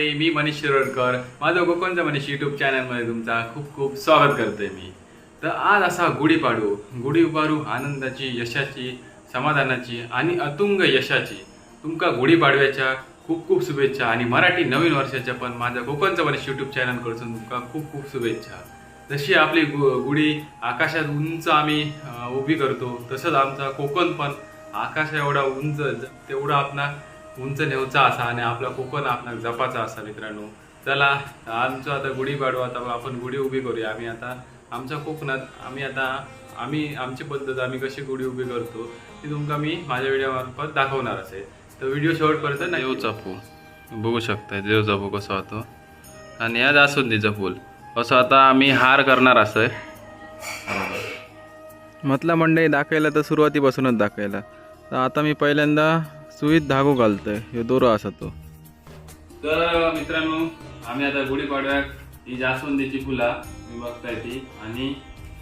मंडळी मी मनीष शिरोडकर. माझं कोकणचं मनीष यूट्यूब चॅनलमध्ये तुमचा खूप खूप स्वागत करतोय मी. तर आज असा गुढीपाडू गुढीपाडू आनंदाची यशाची समाधानाची आणि अतुंग यशाची तुमका गुढीपाडव्याच्या खूप खूप शुभेच्छा आणि मराठी नवीन वर्षाच्या पण माझ्या कोकणचं मनीष युट्यूब चॅनलकडसून तुमका खूप खूप शुभेच्छा. जशी आपली गु गुढी आकाशात उंच आम्ही उभी करतो तसंच आमचा कोकण पण आकाशा एवढा उंच तेवढा आपला उंच नेवचा असा आणि आपला कोकण आपला जपाचा असा मित्रांनो. चला आमचं आता गुढी पाडू आता आपण गुढी उभी करूया. आम्ही आता आमच्या कोकणात आम्ही आता आम्ही आमची पद्धत आम्ही कशी गुढी उभी करतो ती तुमका मी माझ्या व्हिडिओमार्फत दाखवणार असेल तर व्हिडिओ शेवटपर्यंत देव चापू बघू शकताय देव चापू कसा होतो. आणि या जास्वंदीचं फूल असं आता आम्ही हार करणार असं. म्हटलं मंडळी दाखवायला तर सुरुवातीपासूनच दाखवायला. तर आता मी पहिल्यांदा सुईत धागो घालतोय. ह्यो दोरो असा तो. तर मित्रांनो आम्ही आता गुढीपाडव्याक ही जास्वंदीची फुला मी बघताय ती आणि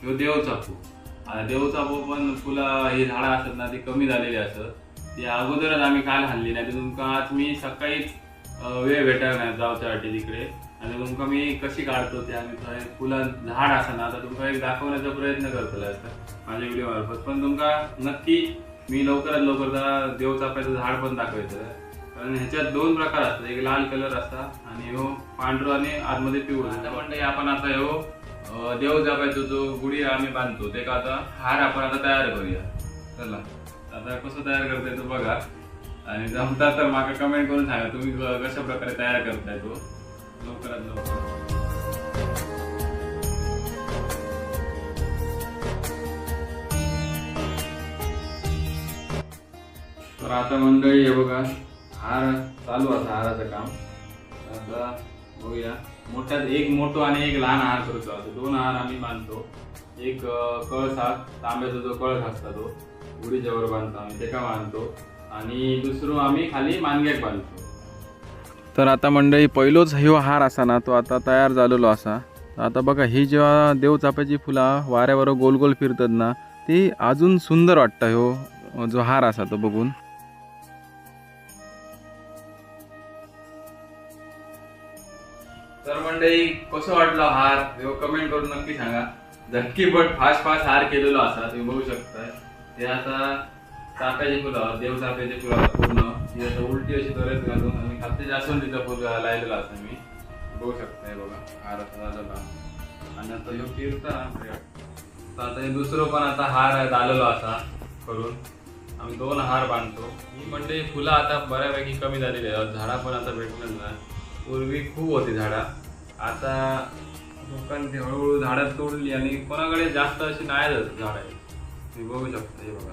ह्यो देवचापू आता देवचापू पण फुलं ही झाडं असतात ना ती कमी झालेली असत ती अगोदरच आम्ही काल हाणली नाही तर तुमका आज मी सकाळीच वेळ भेटायला नाही जावच्यासाठी तिकडे आणि तुमका मी कशी काढतो ते आम्ही थोडे फुलं झाड असं ना आता तुमका एक दाखवण्याचा प्रयत्न करतलो असं माझ्या व्हिडिओ मार्फत. पण तुमका नक्की मी लवकरात लवकर जरा देवचाप्याचं झाड पण दाखवायचं. कारण ह्याच्यात दोन प्रकार असतात. एक लाल कलर असता आणि ह्यो पांढरो आणि आतमध्ये पिवळा. आता म्हणजे आपण आता अं, देव जापायचो जो गुढी आम्ही बांधतो ते का आता हार आपण आता तयार करूया. चला. आता कसं तयार करताय तो बघा. आणि जमता तर माका कमेंट करून सांगा तुम्ही कशा प्रकारे तयार करताय तो. लवकरात लवकर. तर आता मंडळी हे बघा हार चालू असा हाराचं काम. आता बघूया. मोठ्यात एक मोठो आणि एक लहान हार करतो असं दोन हार आम्ही बांधतो एक कळस हा तांब्याचा जो कळस असता तो उडीच्यावर बांधतो आम्ही ते का बांधतो आणि दुसरं आम्ही खाली मानग्याक बांधतो. तर आता मंडळी पहिलोच ह्यो हार असा ना तो आता तयार झालेलो असा. आता बघा ही जेव्हा देवचाप्याची फुला वाऱ्यावर गोल गोल फिरतात ना ती अजून सुंदर वाटतं ह्यो जो हार असा तो बघून. मंडळी कसं वाटलं हार? हे कमेंट करून नक्की सांगा. धक्की बट फास्ट फास्ट हार केलेलो असा तुम्ही बघू शकताय. ते आता चाफ्याची फुलं देव चाफ्याची फुलं पूर्ण. ती आता उलटी अशी त्वरेत घालून आणि खाते तिचा फुल लायलेलं असं मी बघू शकताय बघा हार असा झालेला. आणि आता ह्यो फिरता तर आता हे दुसरं पण आता हार झालेलो असा करून. आम्ही दोन हार बांधतो. ही म्हणजे फुलं आता बऱ्यापैकी कमी झालेली आहेत. झाडा पण आता भेटणार नाही पूर्वी खूप होती झाडा. आता लोकांनी हळूहळू झाडं तोडली आणि कोणाकडे जास्त अशी नाही झाड आहे तुम्ही बघू शकता हे बघा.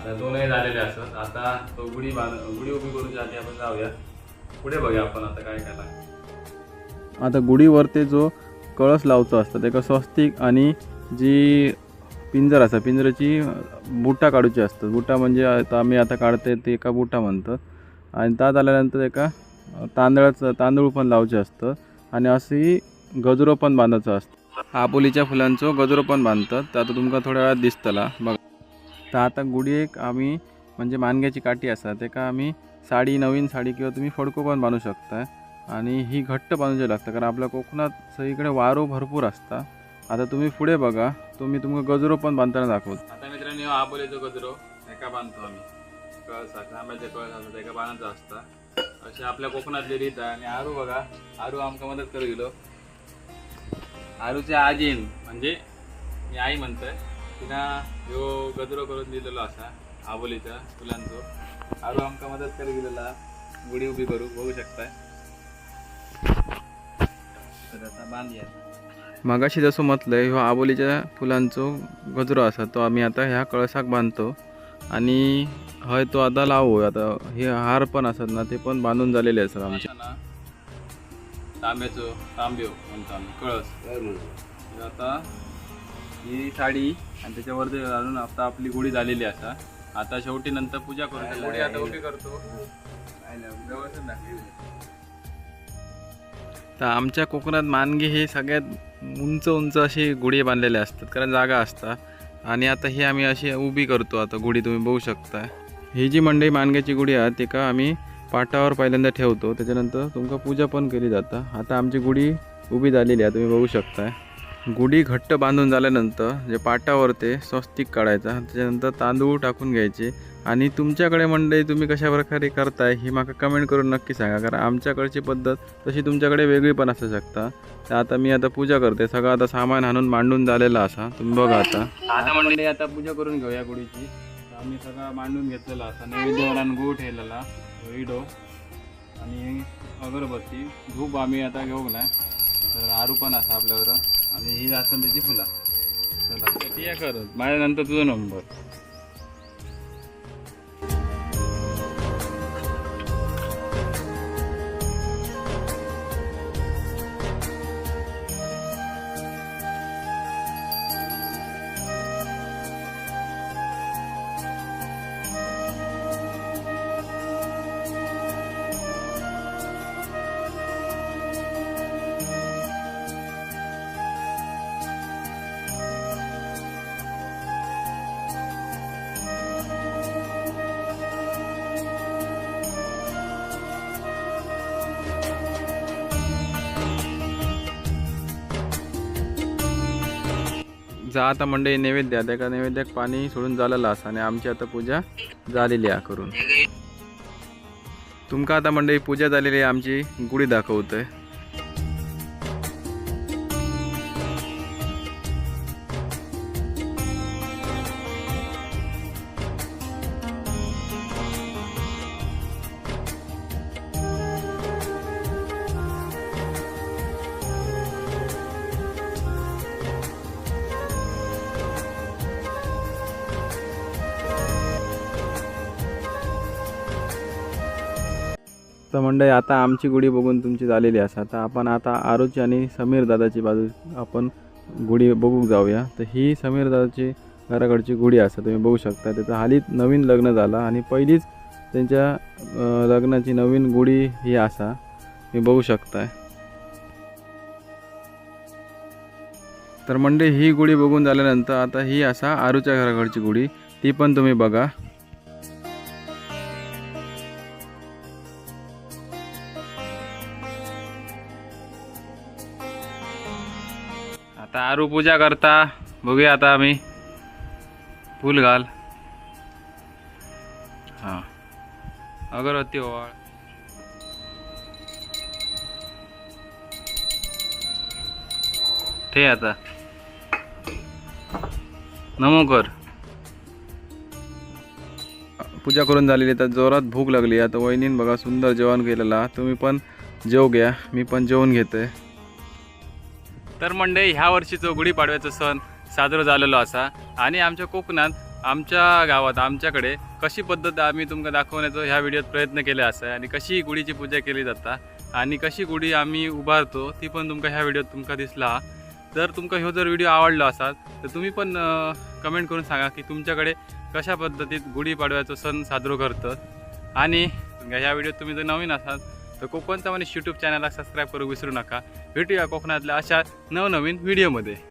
आता दोनही झालेले असतात. आता तो गुढी बांध गुढी उभी करून जाते आपण जाऊया पुढे बघूया आपण आता काय काय लागतं. आता गुढीवरती जो कळस लावतो असतं ते स्वस्तिक आणि जी पिंजर असा पिंजराची बुटा काढूची असतात. बुटा म्हणजे आता आम्ही आता काढते ते एका बुटा म्हणतात आणि त्यात आल्यानंतर एका तांदळाचं तांदूळ पण लावचे असतं. आणि अशी गजरो पण बांधायचं असतं. आबोलीच्या फुलांचं गजरो पण बांधतात. तर आता तुमका थोड्या वेळात दिसतला. बघा. तर आता गुढी एक आम्ही म्हणजे मानग्याची काठी असतात ते का आम्ही साडी नवीन साडी किंवा तुम्ही फडको पण बांधू शकता आणि ही घट्ट बांधूचे लागतं कारण आपल्या कोकणात सगळीकडे वारो भरपूर असता. आता तुम्ही पुढे बघा. तुम्ही तुमका गजरो पण बांधताना दाखवतो. आता मित्रांनो आबोलेचो गजरो एका बांधतो आम्ही. कळस आंब्याचे कळस असतात एका बांधायचा असता. अशी आपल्या कोकणातली रीत आहे आणि आरू बघा आरू आमका मदत करू गेलो. आरूचे आजीन म्हणजे मी आई म्हणतोय तिना ह्यो गजरो करून दिलेलो असा आबोलीचा फुलांचो. आरू आमका मदत करू गेलेला. गुढी उभी करू बघू शकताय. तर आता बांधूया मगाशी जसं म्हटलंय ह्यो आबोलीच्या फुलांचो गजरो असा तो आम्ही आता ह्या कळसाक बांधतो. आणि हय तो आता लावू आता हे हार पण असतात ना ते पण बांधून झालेले असतात आमचे. तांब्याचो तांब्यो म्हणतो आम्ही कळस. आता ही साडी आणि त्याच्यावरती घालून आता आपली गुढी झालेली असा आता. शेवटी नंतर पूजा करून गुढी आता उभी करतो. तर आमच्या कोकणात मानगी हे सगळ्यात उंच उंच अशी गुढी बांधलेले असतात. कारण जागा असतात. आणि आता ही आम्ही अशी उभी करतो आता गुढी तुम्ही बघू शकता ही जी मंडई मानग्याची गुढी आहे ते का आम्ही पाटावर पहिल्यांदा ठेवतो त्याच्यानंतर तुमका पूजा पण केली जाता. आता आमची गुढी उभी झालेली आहे तुम्ही बघू शकताय. गुढी घट्ट बांधून झाल्यानंतर जे पाटावर ते स्वस्तिक काढायचा त्याच्यानंतर तांदूळ टाकून घ्यायचे. आणि तुमच्याकडे मंडळी तुम्ही कशा प्रकारे करताय ही माका कमेंट करून नक्की सांगा कारण आमच्याकडची पद्धत तशी तुमच्याकडे वेगळी पण असू शकता. तर आता मी आता पूजा करते सगळं आता सामान आणून मांडून झालेलं असा. तुम्ही बघा आता. आता मंडळी आता पूजा करून घेऊया गुढीची. आम्ही सगळं मांडून घेतलेला असा. नैवेद्यवरान गूळ ठेवलेला विडो आणि अगरबत्ती धूप आम्ही आता घेऊ नाही तर आरू पण असा आपल्यावर आणि ही असतात फुला. चला या करत माझ्यानंतर तुझा नंबर जा आता मंडळी नैवेद्य आहे. त्या नैवेद्याक पाणी सोडून झालेलं आसा आणि आमची आता पूजा झालेली आहे करून. तुमका आता मंडळी पूजा झालेली आमची गुढी दाखवतोय. तर मंडळी आता आमची गुढी बघून तुमची झालेली असा. तर आपण आता आरुची आणि समीर दादाची बाजू आपण गुढी बघूक जाऊया. तर ही समीर दादाची घराकडची गुढी असा तुम्ही बघू शकता. त्याचं हालीत नवीन लग्न झालं आणि पहिलीच त्यांच्या लग्नाची नवीन गुढी ही असा तुम्ही बघू शकताय. तर मंडळी ही गुढी बघून झाल्यानंतर आता ही असा आरूच्या घराकडची गुढी ती पण तुम्ही बघा. आता आरू पूजा करता. बघूया आता आम्ही. फूल घाल. हां. अगरबत्ती ओवाळ. ठे आता. नमो कर. पूजा करून झालेली तर जोरात भूक लागली आता वहिनीन बघा सुंदर जेवण केलेला तुम्ही पण जेव घ्या. मी पण जेवण आहे तर मंडळी ह्या वर्षीचं गुढीपाडव्याचा सण साजरा झालेलो असा आणि आमच्या कोकणात आमच्या गावात आमच्याकडे कशी पद्धत आम्ही तुमका दाखवण्याचा ह्या व्हिडिओत प्रयत्न केले असा आणि कशी गुढीची पूजा केली जाता आणि कशी गुढी आम्ही उभारतो ती पण तुमका ह्या व्हिडिओत तुमका दिसला. जर तुमका ह्यो जर व्हिडिओ आवडलो असाल तर तुम्ही पण कमेंट करून सांगा की तुमच्याकडे कशा पद्धतीत गुढीपाडव्याचा सण साजरो करतात. आणि ह्या व्हिडिओत तुम्ही जर नवीन असाल तर कोकणचा मनीष यूट्यूब चॅनलला सबस्क्राईब करू विसरू नका. भेटूया कोकणातल्या अशा नवनवीन व्हिडिओमध्ये